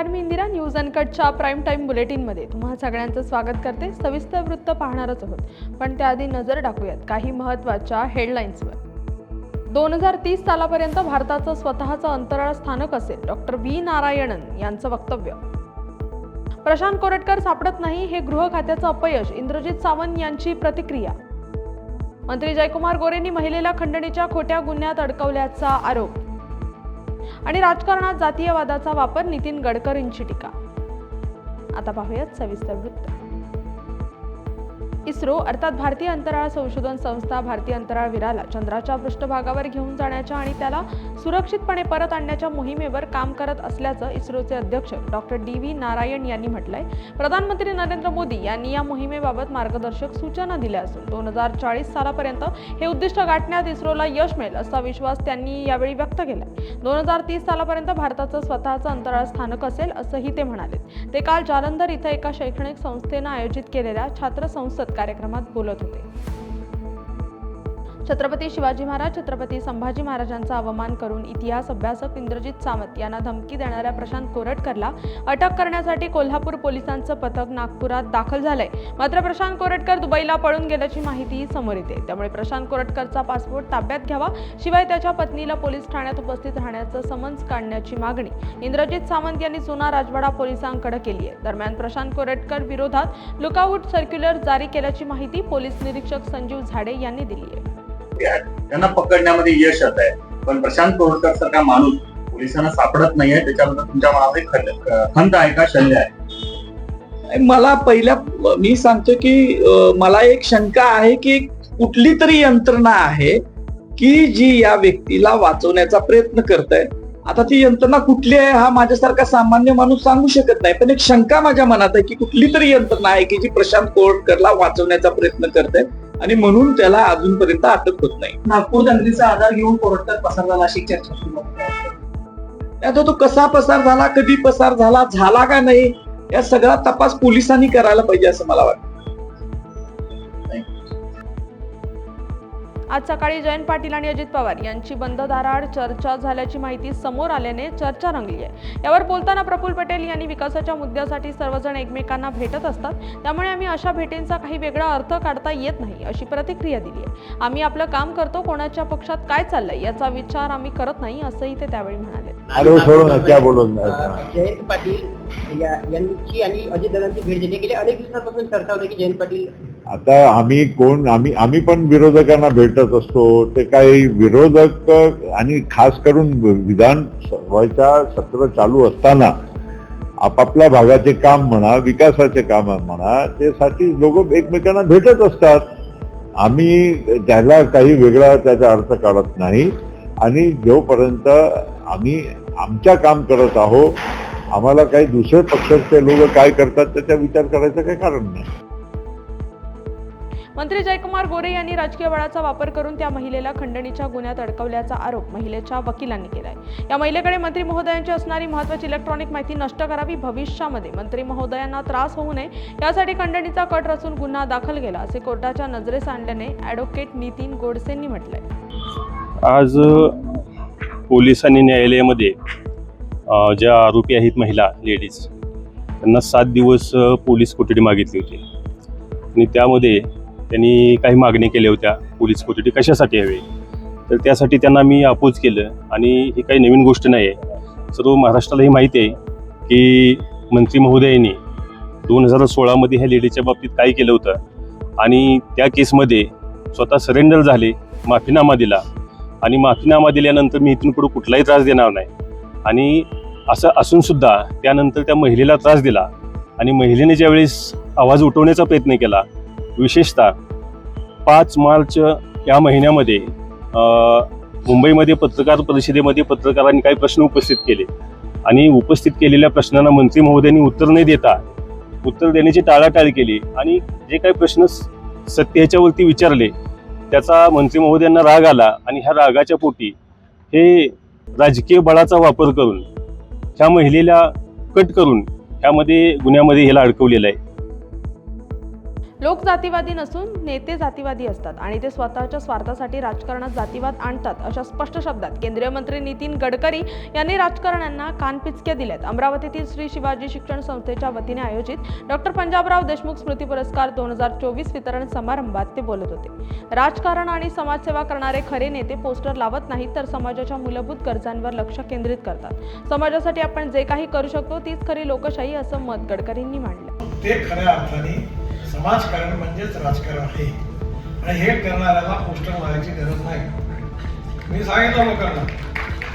नमस्कार मी इंदिरा न्यूज अनकटच्या प्राईम टाईम बुलेटिनमध्ये तुम्हा सगळ्यांचं स्वागत करते. सविस्तर वृत्त पाहणारच आहोत. पण त्याआधी नजर टाकूयात काही महत्त्वाच्या हेडलाईन्सवर दोन हजार तीस सालापर्यंत भारताचं स्वतःचं अंतराळ स्थानक असेल डॉक्टर व्ही नारायणन यांचं वक्तव्य. प्रशांत कोरटकर सापडत नाही हे गृह खात्याचं अपयश इंद्रजित सावंत यांची प्रतिक्रिया. मंत्री जयकुमार गोरेंनी महिलेला खंडणीच्या खोट्या गुन्ह्यात अडकवल्याचा आरोप. आणि राजकारणात जातीयवादाचा वापर नितीन गडकरींची टीका. आता पाहूयात सविस्तर वृत्त. इस्रो अर्थात भारतीय अंतराळ संशोधन संस्था भारतीय अंतराळवीराला चंद्राच्या पृष्ठभागावर घेऊन जाण्याच्या आणि त्याला सुरक्षितपणे परत आणण्याच्या मोहिमेवर काम करत असल्याचं इस्रोचे अध्यक्ष डॉक्टर डी व्ही नारायण यांनी म्हटलंय. प्रधानमंत्री नरेंद्र मोदी यांनी या मोहिमेबाबत मार्गदर्शक सूचना दिल्या असून दोन हजार चाळीस सालापर्यंत हे उद्दिष्ट गाठण्यात इस्रोला यश मिळेल असा विश्वास त्यांनी यावेळी व्यक्त केला दोन हजार तीस सालापर्यंत भारताचं स्वतःचं अंतराळ स्थानक असेल असंही ते म्हणाले ते काल जालंधर इथं एका शैक्षणिक संस्थेनं आयोजित केलेल्या छात्र संसद कार्यक्रमात बोलत होते. छत्रपती शिवाजी महाराज छत्रपती संभाजी महाराजांचा अवमान करून इतिहास अभ्यासक इंद्रजित सावंत यांना धमकी देणाऱ्या प्रशांत कोरटकरला अटक करण्यासाठी कोल्हापूर पोलिसांचं पथक नागपुरात दाखल झालंय. मात्र प्रशांत कोरटकर दुबईला पळून गेल्याची माहितीही समोर येते. त्यामुळे प्रशांत कोरटकरचा पासपोर्ट ताब्यात घ्यावा शिवाय त्याच्या पत्नीला पोलीस ठाण्यात उपस्थित राहण्याचं समन्स काढण्याची मागणी इंद्रजित सावंत यांनी जुना राजवाडा पोलिसांकडे केली आहे. दरम्यान प्रशांत कोरटकर विरोधात लुकआउट सर्क्युलर जारी केल्याची माहिती पोलीस निरीक्षक संजीव झाडे यांनी दिली आहे. आरोपी आहेत त्यांना पकडण्यामध्ये यश येत आहे. पण प्रशांत कोरटकर सारखा माणूस पोलिसांना सापडत नाहीये. त्याच्याबद्दल तुमच्या मनामध्ये खंत आहे का? शल्य आहे? मला पहिल्या मी सांगतो की मला एक शंका आहे की कुठली तरी यंत्रणा आहे की जी या व्यक्तीला वाचवण्याचा प्रयत्न करत आहे आता ती यंत्रणा कुठली आहे हा माझ्यासारखा सामान्य माणूस सांगू शकत नाही. पण एक शंका माझ्या मनात आहे की कुठली तरी यंत्रणा आहे की जी प्रशांत कोरटकरला वाचवण्याचा प्रयत्न करत आहे आणि म्हणून त्याला अजूनपर्यंत अटक होत नाही नागपूर दंगलीचा आधार घेऊन कोरटकर पसार झाला अशी चर्चा सुरू. आता तो कसा पसार झाला कधी पसार झाला झाला का नाही या सगळा तपास पोलिसांनी करायला पाहिजे असं मला वाटतं आज सकाळी जयंत पाटील आणि अजित पवार यांची बंद दाराआड चर्चा झाल्याची माहिती समोर आल्याने चर्चा रंगली आहे. यावर बोलताना प्रफुल्ल पटेल यांनी विकासाच्या मुद्द्यासाठी सर्वजण एकमेकांना भेटत असतात. त्यामुळे आम्ही अशा भेटींचा काही वेगळा अर्थ काढता येत नाही अशी प्रतिक्रिया दिली आहे. आम्ही आपलं काम करतो कोणाच्या पक्षात काय चाललंय याचा विचार आम्ही करत नाही असंही ते त्यावेळी म्हणाले. जयंत पाटील यांची आणि अजित दादांची भेट झाली गेल्या अनेक दिवसांपासून चर्चा होती की जयंत पाटील आता आम्ही कोण आम्ही आम्ही पण विरोधकांना भेटत असतो. ते काही विरोधक आणि खास करून विधान सभेच्या सत्र चालू असताना आपापल्या भागाचे काम म्हणा विकासाचे काम म्हणा त्यासाठी लोक एकमेकांना भेटत असतात. आम्ही त्याला काही वेगळा त्याचा अर्थ काढत नाही. आणि जोपर्यंत आम्ही आमच्या काम करत आहोत आम्हाला काही दुसरे पक्षाचे लोक काय करतात त्याचा विचार करायचं काही कारण नाही. मंत्री जयकुमार गोरे यांनी राजकीय बळाचा वापर करून त्या महिलेला खंडणीच्या गुन्ह्यात अडकवल्याचा आरोप महिलेच्या वकिलांनी केलाय. या महिलेकडे मंत्री महोदयांची असणारी महत्वाची इलेक्ट्रॉनिक माहिती नष्ट करावी भविष्यामध्ये मंत्री महोदयांना त्रास होऊ नये यासाठी खंडणीचा कट रचून गुन्हा दाखल केला असे कोर्टाच्या नजरेस आणल्याने ॲडव्होकेट नितीन गोडसेंनी म्हटलंय. आज पोलीस पोलिसांनी न्यायालयामध्ये ज्या आरोपी आहेत महिला लेडीज त्यांना सात दिवस पोलीस कोठडी मागितली होती. आणि त्यामध्ये त्यांनी काही मागणी केल्या होत्या पोलीस कोठडी कशासाठी हवी? तर त्यासाठी त्यांना मी अपोज केलं आणि ही काही नवीन गोष्ट नाही आहे. सर्व महाराष्ट्राला ही माहिती आहे की मंत्री महोदयांनी दोन हजार सोळामध्ये ह्या लेडीच्या बाबतीत काय केलं होतं आणि त्या केसमध्ये स्वतः सरेंडर झाले माफीनामा दिला आणि माफीनामा दिल्यानंतर मी इथून पुढे कुठलाही त्रास देणार नाही. आणि असं असूनसुद्धा त्यानंतर त्या महिलेला त्रास दिला आणि महिलेने ज्यावेळेस आवाज उठवण्याचा प्रयत्न केला विशेषतः पाच मार्च या महिन्यामध्ये मुंबईमध्ये पत्रकार परिषदेमध्ये पत्रकारांनी काही प्रश्न उपस्थित केले. आणि उपस्थित केलेल्या प्रश्नांना मंत्री महोदयांनी उत्तर न देता उत्तर देण्याची टाळाटाळ केली. आणि जे काही प्रश्न स- सत्य ह्याच्यावरती विचारले त्याचा मंत्री महोदयांना राग आला. आणि ह्या रागाच्या पोटी हे राजकीय बळाचा वापर करून ह्या महिलेला कट करून ह्यामध्ये गुन्ह्यामध्ये ह्याला अडकवलेलं आहे. लोक जातीवादी नसून नेते जातीवादी असतात आणि ते स्वतःच्या स्वार्थासाठी राजकारणात जातीवाद आणतात अशा स्पष्ट शब्दात केंद्रीय मंत्री नितीन गडकरी यांनी राजकारण्यांना कानपिचक्या दिल्यात. अमरावतीतील श्री शिवाजी शिक्षण संस्थेच्या वतीने आयोजित डॉक्टर पंजाबराव देशमुख स्मृती पुरस्कार दोन हजार चोवीस वितरण समारंभात ते बोलत होते. राजकारण आणि समाजसेवा करणारे खरे नेते पोस्टर लावत नाहीत तर समाजाच्या मूलभूत गरजांवर लक्ष केंद्रित करतात. समाजासाठी आपण जे काही करू शकतो तीच खरी लोकशाही असं मत गडकरींनी मांडलं. ते खऱ्या अर्थाने समाजकारण म्हणजेच राजकारण आहे. आणि हे करणाऱ्याला पोस्टर मारायची गरज नाही. मी सांगितलं लोकांना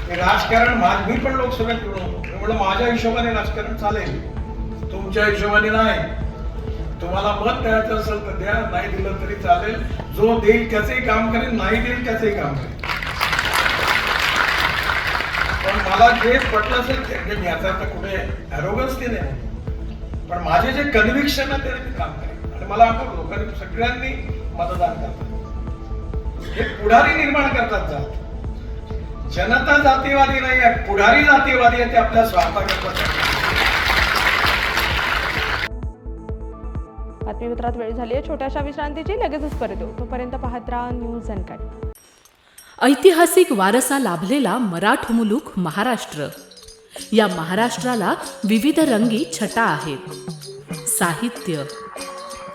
की राजकारण मी पण लोकसभेत निवडून होतो मी माझ्या हिशोबाने राजकारण चालेल. तुमच्या हिशोबाने नाही. तुम्हाला मत द्यायचं असेल तर द्या नाही दिलं तरी चालेल. जो देईल त्याचंही काम करेल नाही देईल त्याचंही काम करेल. पण मला जे पटलं असेल ते म्हणजे याचा आता कुठे अरोगन्स ते नाही. पण माझे जे कन्व्हिक्शन आहे ते काम करेल. आणि मला वाटतं लोकांनी सगळ्यांनी मतदान करतात हे पुढारी निर्माण करतात जात जनता जातीवादी नाही आहे पुढारी जातीवादी आहे ते आपल्या स्वार्थाकरता बातमीपत्रात वेळ झाली आहे. छोट्याशा विश्रांतीची लगेचच परत येऊ. तोपर्यंत पाहत राहा न्यूज अनकट ऐतिहासिक वारसा लाभलेला मराठ मुलूक महाराष्ट्र. या महाराष्ट्राला विविध रंगी छटा आहेत. साहित्य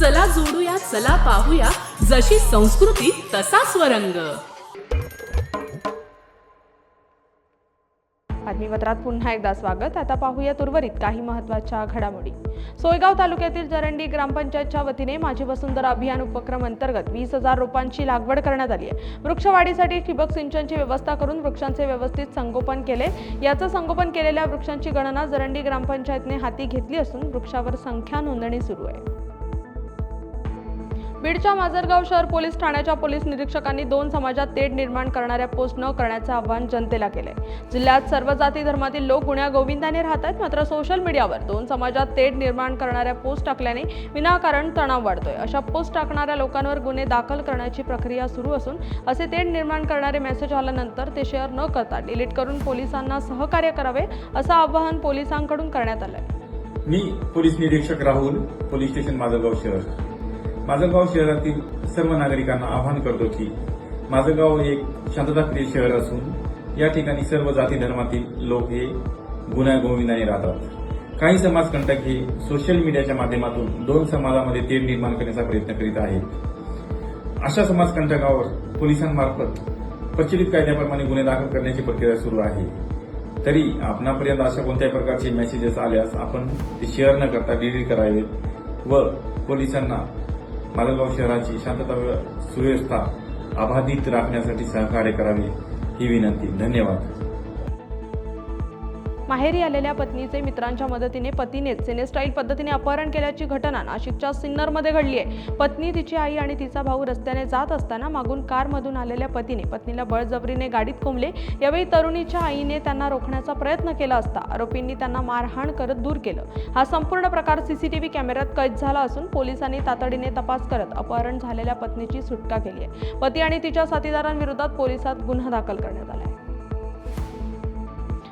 चला जोडूया चला पाहूया. जशी संस्कृती तसा स्वरंग. बातमीपत्रात पुन्हा एकदा स्वागत. आता पाहूयात उर्वरित काही महत्त्वाच्या घडामोडी. सोयगाव तालुक्यातील जरंडी ग्रामपंचायतच्या वतीने माझी वसुंधरा अभियान उपक्रम अंतर्गत वीस हजार रोपांची लागवड करण्यात आली आहे. वृक्षवाढीसाठी ठिबक सिंचनची व्यवस्था करून वृक्षांचे व्यवस्थित संगोपन केले. याचं संगोपन केलेल्या वृक्षांची गणना जरंडी ग्रामपंचायतने हाती घेतली असून वृक्षावर संख्या नोंदणी सुरू आहे. बीडच्या माजरगाव शहर पोलीस ठाण्याच्या पोलीस निरीक्षकांनी दोन समाजात तेढ निर्माण करणाऱ्या पोस्ट न करण्याचं आवाहन जनतेला केलंय. जिल्ह्यात सर्व जाती धर्मातील लोक गुण्या गोविंदाने राहत आहेत मात्र सोशल मीडियावर दोन समाजात तेढ निर्माण करणाऱ्या पोस्ट टाकल्याने विनाकारण तणाव वाढतोय. अशा पोस्ट टाकणाऱ्या लोकांवर गुन्हे दाखल करण्याची प्रक्रिया सुरू असून असे तेढ निर्माण करणारे मेसेज आल्यानंतर ते शेअर न करता डिलीट करून पोलिसांना सहकार्य करावे असं आवाहन पोलिसांकडून करण्यात आलंय. मी पोलीस निरीक्षक राहुल पोलीस स्टेशन माझं शहर. माझं शहरातील सर्व नागरिकांना आवाहन करतो की माझं गाव एक शांतताप्रिय शहर असून या ठिकाणी सर्व जाती धर्मातील लोक हे गुन्हागोविंदाने राहतात. काही समाजकंटक हे सोशल मीडियाच्या माध्यमातून दोन समाजामध्ये तेढ निर्माण करण्याचा प्रयत्न करीत आहेत. अशा समाजकंटकावर पोलिसांमार्फत प्रचलित कायद्याप्रमाणे गुन्हे दाखल करण्याची प्रक्रिया सुरू आहे. तरी आपणापर्यंत अशा कोणत्याही प्रकारचे मेसेजेस आल्यास आपण ते शेअर न करता डिलीट करावेत व पोलिसांना मालेगाव शहराची शांतता सुव्यवस्था अबाधित राखण्यासाठी सहकार्य करावे ही विनंती. धन्यवाद. माहेरी आलेल्या पत्नीचे मित्रांच्या मदतीने पतीनेच सिनेस्टाईल पद्धतीने अपहरण केल्याची घटना नाशिकच्या सिन्नरमध्ये घडली आहे. पत्नी तिची आई आणि तिचा भाऊ रस्त्याने जात असताना मागून कारमधून आलेल्या पतीने पत्नीला बळजबरीने गाडीत कोंबले. यावेळी तरुणीच्या आईने त्यांना रोखण्याचा प्रयत्न केला असता आरोपींनी त्यांना मारहाण करत दूर केलं. हा संपूर्ण प्रकार सीसीटीव्ही कॅमेऱ्यात कैद झाला असून पोलिसांनी तातडीने तपास करत अपहरण झालेल्या पत्नीची सुटका केली आहे. पती आणि तिच्या साथीदारांविरोधात पोलिसात गुन्हा दाखल करण्यात आला आहे.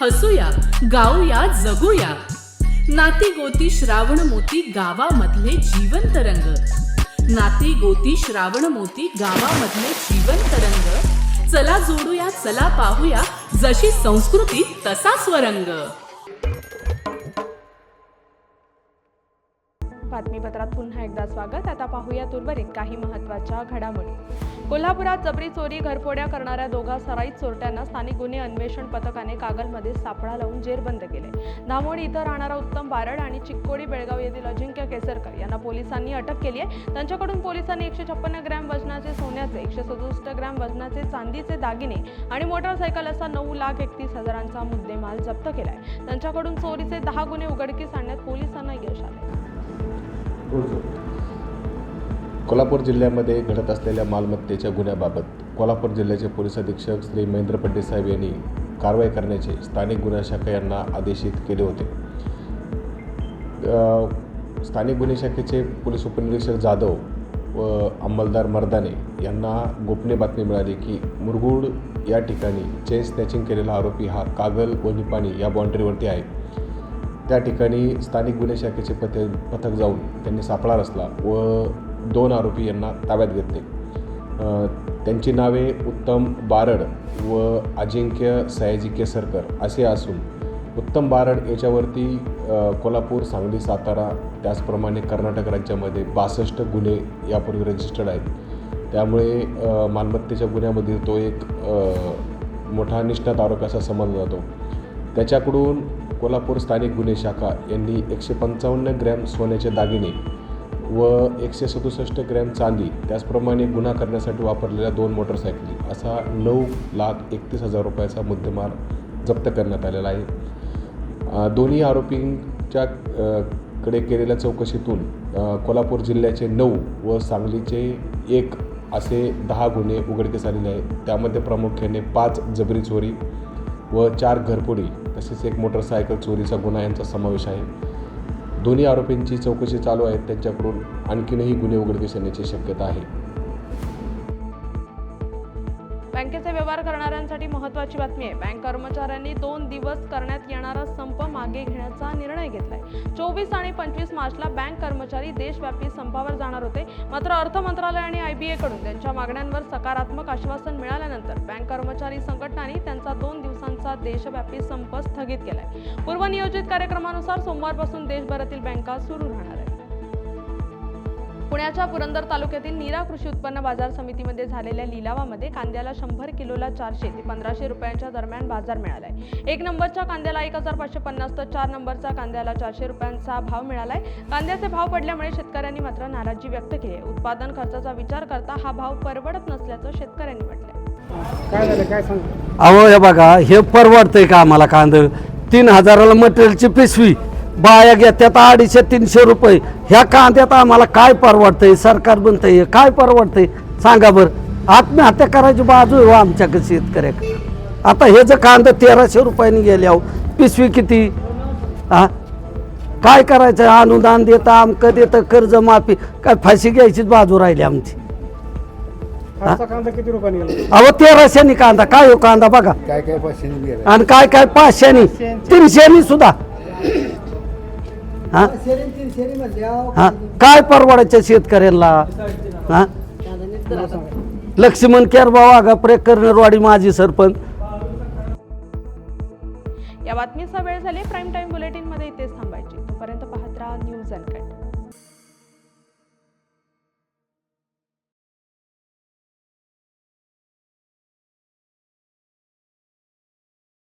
हसूया गाऊया जगूया. नाती गोती श्रावण मोती गावामधले जीवंत रंग. नाती गोती श्रावण मोती गावामधले जीवंत रंग. चला जोडूया चला पाहूया जशी संस्कृती तसा स्वरंग. बातमीपत्रात पुन्हा एकदा स्वागत. आता पाहूयात उर्वरित काही महत्त्वाच्या घडामोडी. कोल्हापुरात जबरी चोरी घरफोड्या करणाऱ्या दोघा सराईत चोरट्यांना स्थानिक गुन्हे अन्वेषण पथकाने कागलमध्ये सापळा लावून जेरबंद केले. धामोडी इथं राहणारा उत्तम बारड आणि चिक्कोडी बेळगाव येथील अजिंक्य केसरकर यांना पोलिसांनी अटक केली आहे. त्यांच्याकडून पोलिसांनी एकशे छप्पन्न ग्रॅम वजनाचे सोन्याचे एकशे सदुसष्ट ग्रॅम वजनाचे चांदीचे दागिने आणि मोटरसायकल असा नऊ लाख एकतीस हजारांचा मुद्देमाल जप्त केलाय. त्यांच्याकडून चोरीचे दहा गुन्हे उघडकीस आणण्यात पोलिसांना यश कोल्हापूर जिल्ह्यामध्ये घडत असलेल्या मालमत्तेच्या गुन्ह्याबाबत कोल्हापूर जिल्ह्याचे पोलीस अधीक्षक श्री महेंद्र पड्डे साहेब यांनी कारवाई करण्याचे स्थानिक गुन्हे शाखा यांना आदेशित केले होते. स्थानिक गुन्हे शाखेचे पोलीस उपनिरीक्षक जाधव व अंमलदार मर्दाने यांना गोपनीय बातमी मिळाली की मुरगुड या ठिकाणी चेन स्नॅचिंग केलेला आरोपी हा कागल व निपाणी या बाउंड्रीवरती आहे. त्या ठिकाणी स्थानिक गुन्हे शाखेचे पथ पथक जाऊन त्यांनी सापळा रचला व दोन आरोपी यांना ताब्यात घेतले. त्यांची नावे उत्तम बारड व अजिंक्य सयाजी केसरकर असे असून उत्तम बारड याच्यावरती कोल्हापूर सांगली सातारा त्याचप्रमाणे कर्नाटक राज्यामध्ये बासष्ट गुन्हे यापूर्वी रजिस्टर्ड आहेत. त्यामुळे मालमत्तेच्या गुन्ह्यामधील तो एक मोठा निष्णात आरोप असा समजला जातो. त्याच्याकडून कोल्हापूर स्थानिक गुन्हे शाखा यांनी एकशे पंचावन्न ग्रॅम सोन्याचे दागिने व एकशे सदुसष्ट ग्रॅम चांदी त्याचप्रमाणे गुन्हा करण्यासाठी वापरलेल्या दोन मोटरसायकली असा नऊ लाख एकतीस हजार रुपयाचा मुद्देमाल जप्त करण्यात आलेला आहे. दोन्ही आरोपींच्या कडे केलेल्या चौकशीतून कोल्हापूर जिल्ह्याचे नऊ व सांगलीचे एक असे दहा गुन्हे उघडकीस आलेले आहेत. त्यामध्ये प्रामुख्याने पाच जबरी चोरी व चार घरपोडी तसेच एक मोटरसायकल चोरीचा गुन्हा यांचा समावेश आहे. दोन्ही आरोपींची चौकशी चालू आहे. त्यांच्याकडून आणखीनही गुन्हे उघडकीस येण्याची शक्यता आहे. व्यवहार महत्वाची महत्त्वाची बातमी आहे. बँक कर्मचाऱ्यांनी दोन दिवस करण्यात येणारा संप मागे घेण्याचा निर्णय घेतलाय. चोवीस आणि पंचवीस मार्चला बँक कर्मचारी देशव्यापी संपावर जाणार होते. मात्र अर्थ मंत्रालय आणि आयबीए कडून त्यांच्या मागण्यांवर सकारात्मक आश्वासन मिळाल्यानंतर बँक कर्मचारी संघटनांनी त्यांचा दोन दिवसांचा देशव्यापी संप स्थगित केलाय. पूर्वनियोजित कार्यक्रमानुसार सोमवारपासून देशभरातील बँका सुरू राहणार पुण्याच्या पुरंदर तालुक्यातील नीरा कृषी उत्पन्न बाजार समितीमध्ये झालेल्या लिलावामध्ये कांद्याला शंभर किलोला चारशे ते पंधराशे रुपयांच्या दरम्यान बाजार मिळालाय. एक नंबरच्या कांद्याला एक हजार पाचशे पन्नास तर चार नंबरचा कांद्याला चारशे रुपयांचा भाव मिळालाय. कांद्याचे भाव पडल्यामुळे शेतकऱ्यांनी मात्र नाराजी व्यक्त केली आहे. उत्पादन खर्चाचा विचार करता हा भाव परवडत नसल्याचं शेतकऱ्यांनी म्हटलंय. अहो हे बघा हे परवडतंय का आम्हाला कांद? तीन हजाराला मटेरियलची पिशवी बाया घेत्यात अडीचशे तीनशे रुपये. ह्या कांद्यात आम्हाला काय परवडतंय? सरकार बनतंय काय परवडतंय? सांगा बरं. आत्महत्या करायची बाजू आहे हो आमच्याकडे शेतकऱ्याकडे. आता हे जर कांदा तेराशे रुपयांनी गेले अहो. पिशवी किती? हा काय करायचं? अनुदान देतं आमकं देतं कर्ज माफी. काय फाशी घ्यायचीच बाजू राहिली आमची. कांदा किती रुपयाने अहो तेराशेनी कांदा. काय हो कांदा बघा. काय काय पैसे आणि काय काय? पाचशेनी. तीनशेनी सुद्धा. हा? हा काय परवडायचं शेतकऱ्यांना? हा? लक्ष्मण केरबा वाघा प्रकरणवाडी माजी सरपंच. या बातमीचा वेळ झाली. प्राईम टाईम बुलेटिनमध्ये इथेच थांबायची